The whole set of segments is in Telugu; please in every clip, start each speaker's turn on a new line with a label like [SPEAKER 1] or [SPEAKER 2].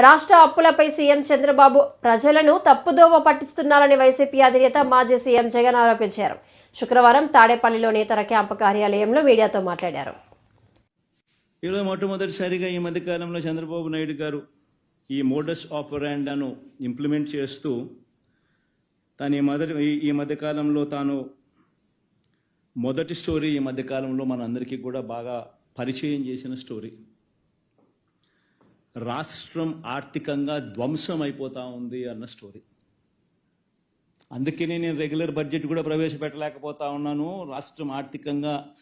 [SPEAKER 1] రాష్ట్ర అప్పులపై సీఎం చంద్రబాబు ప్రజలను తప్పుదోవ పట్టిస్తున్నారని వైసీపీ అధినేత మాజీ సీఎం జగన్ ఆరోపించారు. శుక్రవారం తాడేపల్లిలోని ఇతర క్యాంపు కార్యాలయంలో మీడియాతో మాట్లాడారు.
[SPEAKER 2] ఈరోజు మొట్టమొదటిసారిగా ఈ మధ్యకాలంలో చంద్రబాబు నాయుడు గారు ఈ మోడస్ ఆపరాండాను ఇంప్లిమెంట్ చేస్తూ తాను ఈ మొదటి ఈ- ఈ మధ్యకాలంలో తాను మొదటి స్టోరీ ఈ మధ్యకాలంలో మనందరికీ కూడా బాగా పరిచయం చేసిన స్టోరీ. రాష్ట్రం ఆర్థికంగా ధ్వంసం అయిపోతా ఉంది అన్న స్టోరీ. అందుకనే నేను రెగ్యులర్ బడ్జెట్ కూడా ప్రవేశపెట్టలేకపోతా ఉన్నాను. రాష్ట్రం ఆర్థికంగా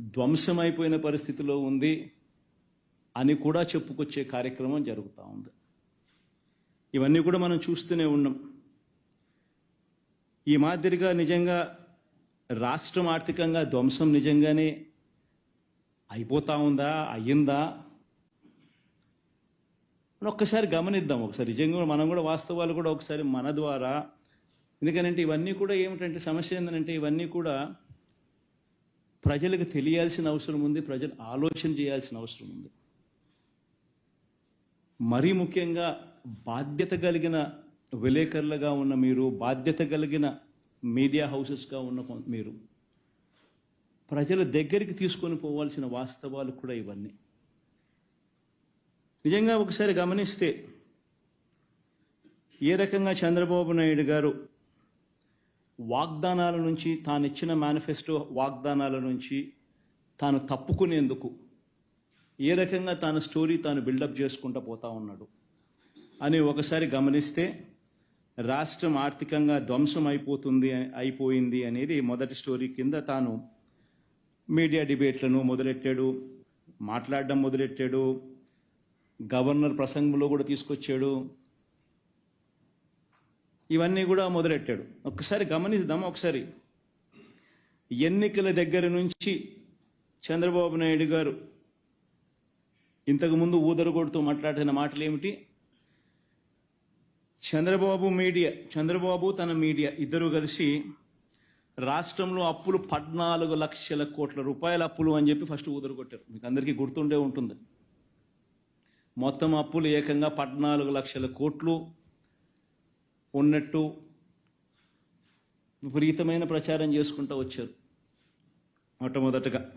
[SPEAKER 2] ధ్వంసం అయిపోయిన పరిస్థితిలో ఉంది అని కూడా చెప్పుకొచ్చే కార్యక్రమం జరుగుతూ ఉంది. ఇవన్నీ కూడా మనం చూస్తూనే ఉన్నాం. ఈ మాదిరిగా నిజంగా రాష్ట్రం ఆర్థికంగా ధ్వంసం నిజంగానే అయిపోతా ఉందా? అయ్యిందా? అని ఒక్కసారి గమనిద్దాం ఒకసారి. నిజంగా మనం కూడా వాస్తవాలు కూడా ఒకసారి మన ద్వారా. ఎందుకనంటే ఇవన్నీ కూడా ఏమిటంటే సమస్య ఏంటంటే ఇవన్నీ కూడా ప్రజలకు తెలియాల్సిన అవసరం ఉంది ప్రజలు ఆలోచన చేయాల్సిన అవసరం ఉంది. మరీ ముఖ్యంగా బాధ్యత కలిగిన విలేకరులుగా ఉన్న మీరు బాధ్యత కలిగిన మీడియా హౌసెస్గా ఉన్న మీరు ప్రజల దగ్గరికి తీసుకొని పోవాల్సిన వాస్తవాలు కూడా ఇవన్నీ. నిజంగా ఒకసారి గమనిస్తే ఏ రకంగా చంద్రబాబు నాయుడు గారు వాగ్దానాల నుంచి తాను ఇచ్చిన మేనిఫెస్టో వాగ్దానాల నుంచి తాను తప్పుకునేందుకు ఏ రకంగా తాను స్టోరీ తాను బిల్డప్ చేసుకుంటూ పోతా ఉన్నాడు అని ఒకసారి గమనిస్తే రాష్ట్రం ఆర్థికంగా ధ్వంసం అయిపోతుంది అయిపోయింది అనేది మొదటి స్టోరీ కింద తాను మీడియా డిబేట్లను మొదలెట్టాడు మాట్లాడడం మొదలెట్టాడు గవర్నర్ ప్రసంగంలో కూడా తీసుకొచ్చాడు. ఇవన్నీ కూడా మొదలెట్టాడు. ఒక్కసారి గమనిద్దాం ఒకసారి? ఎన్నికల దగ్గర నుంచి చంద్రబాబు నాయుడు గారు ఇంతకుముందు ఊదరగొడుతూ మాట్లాడిన మాటలు ఏమిటి చంద్రబాబు మీడియా చంద్రబాబు తన మీడియా ఇద్దరు కలిసి రాష్ట్రంలో అప్పులు పద్నాలుగు లక్షల కోట్ల రూపాయల అప్పులు అని చెప్పి ఫస్ట్ ఊదరగొట్టారు. మీకు అందరికీ గుర్తుండే ఉంటుంది. మొత్తం అప్పులు ఏకంగా పద్నాలుగు లక్షల కోట్లు ఉన్నట్టు విపరీతమైన ప్రచారం చేసుకుంటూ వచ్చారు. మొట్టమొదటగా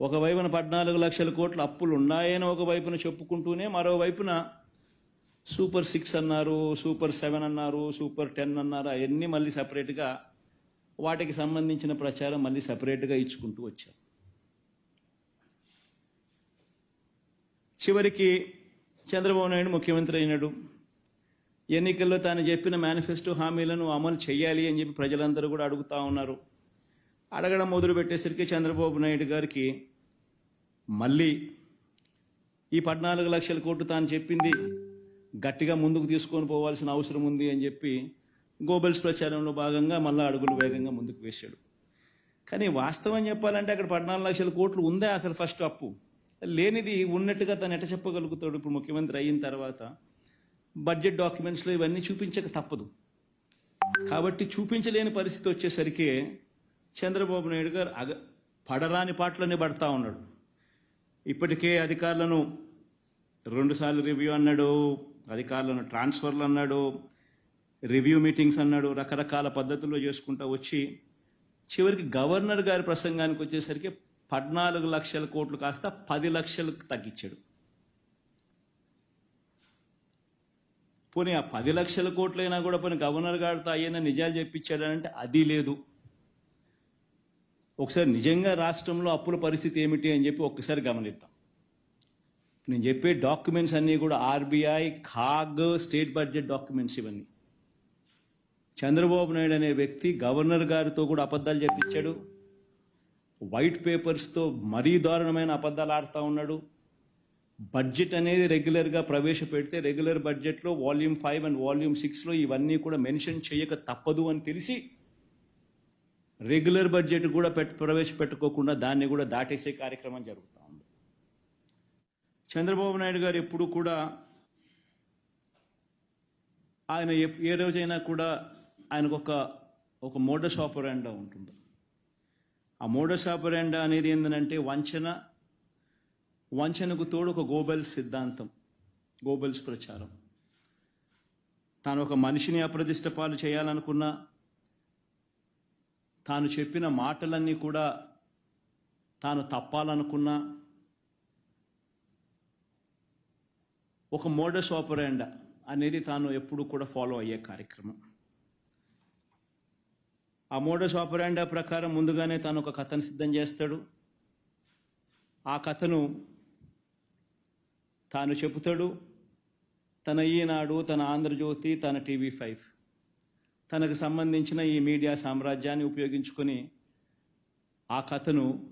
[SPEAKER 2] ఒకవైపున పద్నాలుగు లక్షల కోట్ల అప్పులు ఉన్నాయని ఒకవైపున చెప్పుకుంటూనే మరోవైపున సూపర్ సిక్స్ అన్నారు సూపర్ సెవెన్ అన్నారు సూపర్ టెన్ అన్నారు అవన్నీ మళ్ళీ సపరేట్గా వాటికి సంబంధించిన ప్రచారం మళ్ళీ సపరేట్గా ఇచ్చుకుంటూ వచ్చారు. చివరికి చంద్రబాబు నాయుడు ముఖ్యమంత్రి అయినాడు. ఎన్నికల్లో తాను చెప్పిన మేనిఫెస్టో హామీలను అమలు చేయాలి అని చెప్పి ప్రజలందరూ కూడా అడుగుతా ఉన్నారు. అడగడం మొదలు పెట్టేసరికి చంద్రబాబు నాయుడు గారికి మళ్ళీ ఈ పద్నాలుగు లక్షల కోట్లు తాను చెప్పింది గట్టిగా ముందుకు తీసుకొని పోవాల్సిన అవసరం ఉంది అని చెప్పి గోబెల్స్ ప్రచారంలో భాగంగా మళ్ళీ అడుగులు వేగంగా ముందుకు వేశాడు. కానీ వాస్తవం చెప్పాలంటే అక్కడ పద్నాలుగు లక్షల కోట్లు ఉందా అసలు ఫస్ట్ అప్పు? లేనిది ఉన్నట్టుగా తను ఎట చెప్పగలుగుతాడు? ఇప్పుడు ముఖ్యమంత్రి అయిన తర్వాత బడ్జెట్ డాక్యుమెంట్స్లో ఇవన్నీ చూపించక తప్పదు. కాబట్టి చూపించలేని పరిస్థితి వచ్చేసరికి చంద్రబాబు నాయుడు గారు అగ పడరాని పాటలనే పడతా ఉన్నాడు. ఇప్పటికే అధికారులను రెండుసార్లు రివ్యూ అన్నాడు అధికారులను ట్రాన్స్ఫర్లు అన్నాడు రివ్యూ మీటింగ్స్ అన్నాడు రకరకాల పద్ధతుల్లో చేసుకుంటూ వచ్చి చివరికి గవర్నర్ గారి ప్రసంగానికి వచ్చేసరికి పద్నాలుగు లక్షల కోట్లు కాస్త పది లక్షలకు తగ్గించాడు. పోనీ ఆ పది లక్షల కోట్లైనా కూడా పోనీ గవర్నర్ గారితో అయ్యన నిజాలు చెప్పించాడంటే అది లేదు. ఒకసారి నిజంగా రాష్ట్రంలో అప్పుల పరిస్థితి ఏమిటి అని చెప్పి ఒక్కసారి గమనిద్దాం. నేను చెప్పే డాక్యుమెంట్స్ అన్నీ కూడా RBI CAG state budget documents ఇవన్నీ. చంద్రబాబు నాయుడు అనే వ్యక్తి గవర్నర్ గారితో కూడా అబద్ధాలు చెప్పించాడు. వైట్ పేపర్స్తో మరీ దారుణమైన అబద్ధాలు ఆడుతూ ఉన్నాడు. బడ్జెట్ అనేది రెగ్యులర్గా ప్రవేశపెడితే రెగ్యులర్ బడ్జెట్లో వాల్యూమ్ ఫైవ్ అండ్ వాల్యూమ్ సిక్స్లో ఇవన్నీ కూడా మెన్షన్ చేయక తప్పదు అని తెలిసి రెగ్యులర్ బడ్జెట్ కూడా పెట్ ప్రవేశపెట్టుకోకుండా దాన్ని కూడా దాటేసే కార్యక్రమం జరుగుతూ ఉంది. చంద్రబాబు నాయుడు గారు ఎప్పుడు కూడా ఆయన ఏ రోజైనా కూడా ఆయనకు ఒక ఒక మోడస్ ఆపరాండా ఉంటుంది. ఆ మోడస్ అనేది ఏంటంటే వంచన వంచనకు తోడు ఒక గోబెల్స్ సిద్ధాంతం గోబెల్స్ ప్రచారం. తాను ఒక మనిషిని అప్రదిష్ట పాలు చేయాలనుకున్నా తాను చెప్పిన మాటలన్నీ కూడా తాను తప్పాలనుకున్నా ఒక మోడస్ ఆపరాండా అనేది తాను ఎప్పుడు కూడా ఫాలో అయ్యే కార్యక్రమం. ఆ మోడస్ ఆపరాండా ప్రకారం ముందుగానే తాను ఒక కథను సిద్ధం చేస్తాడు. ఆ కథను తాను చెబుతాడు. తన ఈనాడు తన ఆంధ్రజ్యోతి తన టీవీ ఫైవ్. తనకు సంబంధించిన ఈ మీడియా సామ్రాజ్యాన్ని ఉపయోగించుకొని ఆ కథను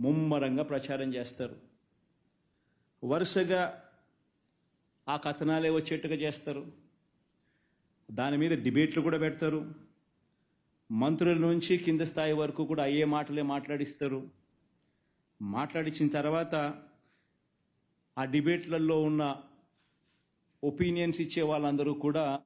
[SPEAKER 2] ముమ్మరంగా ప్రచారం చేస్తారు. వరుసగా ఆ కథనాలే వచ్చేట్టుగా చేస్తారు. దాని మీద డిబేట్లు కూడా పెడతారు. మంత్రుల నుంచి కింద స్థాయి వరకు కూడా అయ్యే మాటలే మాట్లాడిస్తారు. మాట్లాడించిన తర్వాత ఆ డిబేట్లలో ఉన్న ఒపీనియన్స్ ఇచ్చే వాళ్ళందరూ కూడా